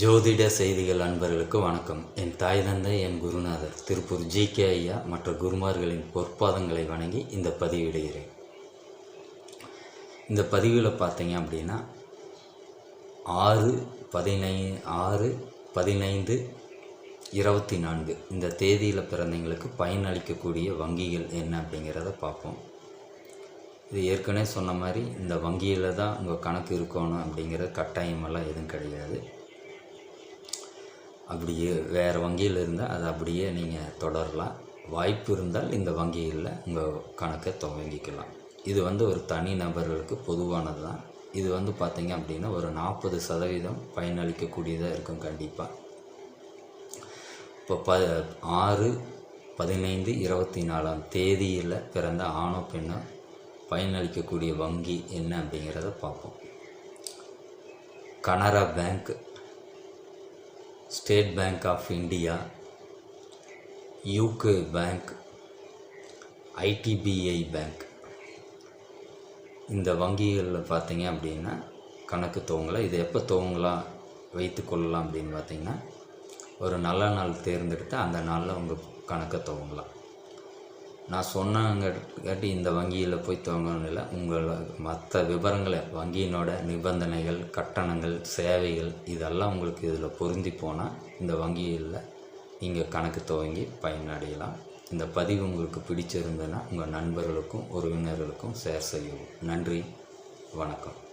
ஜோதிட செய்திகள் அன்பர்களுக்கு வணக்கம். என் தாய் தந்தை என் குருநாதர் திருப்பூர் ஜி. கே. ஐயா மற்ற குருமார்களின் பொற்பாதங்களை வணங்கி இந்த பதிவிடுகிறேன். இந்த பதிவில் பார்த்தீங்க அப்படின்னா ஆறு பதினை ஆறு பதினைந்து இருபத்தி நான்கு இந்த தேதியில் பிறந்தவங்களுக்கு பயனளிக்கக்கூடிய வங்கிகள் என்ன அப்படிங்கிறத பார்ப்போம். இது ஏற்கனவே சொன்ன மாதிரி இந்த வங்கியில் தான் உங்கள் கணக்கு இருக்கணும் அப்படிங்கிற கட்டாயமெல்லாம் எதுவும் கிடையாது. அப்படியே வேறு வங்கியில் இருந்தால் அதை அப்படியே நீங்கள் தொடரலாம். வாய்ப்பு இருந்தால் இந்த வங்கியில் உங்கள் கணக்கை துவங்கிக்கலாம். இது வந்து ஒரு தனி நபர்களுக்கு பொதுவானது தான் இது வந்து பார்த்திங்க அப்படின்னா ஒரு நாற்பது சதவீதம் பயனளிக்கக்கூடியதாக இருக்கும் கண்டிப்பாக இப்போ ப ஆறு பதினைந்து இருபத்தி நாலாம் தேதியில் பிறந்த ஆணோ பெண்ணோ பயனளிக்கக்கூடிய வங்கி என்ன அப்படிங்கிறத பார்ப்போம். Canara bank State Bank of India UCO bank IDBI bank. இந்த வங்கிகளில் பார்த்தீங்க அப்படின்னா கணக்கு துவங்கலாம் இது எப்போ துவங்கலாம் வைத்து கொள்ளலாம் அப்படின்னு பார்த்தீங்கன்னா ஒரு நல்ல நாள் தேர்ந்தெடுத்து அந்த நாளில் உங்கள் கணக்கை துவங்கலாம். நான் சொன்னங்காட்டி இந்த வங்கியில் போய் துவங்கணும்ல உங்களை உங்கள் மற்ற விவரங்களை வங்கியினோட நிபந்தனைகள் கட்டணங்கள் சேவைகள் இதெல்லாம் உங்களுக்கு இதில் பொருந்தி போனால் இந்த வங்கியில் நீங்கள் கணக்கு துவங்கி பயனடையலாம். இந்த பதிவு உங்களுக்கு பிடிச்சிருந்ததுன்னா உங்கள் நண்பர்களுக்கும் உறவினர்களுக்கும் ஷேர் செய்யவும். நன்றி. வணக்கம்.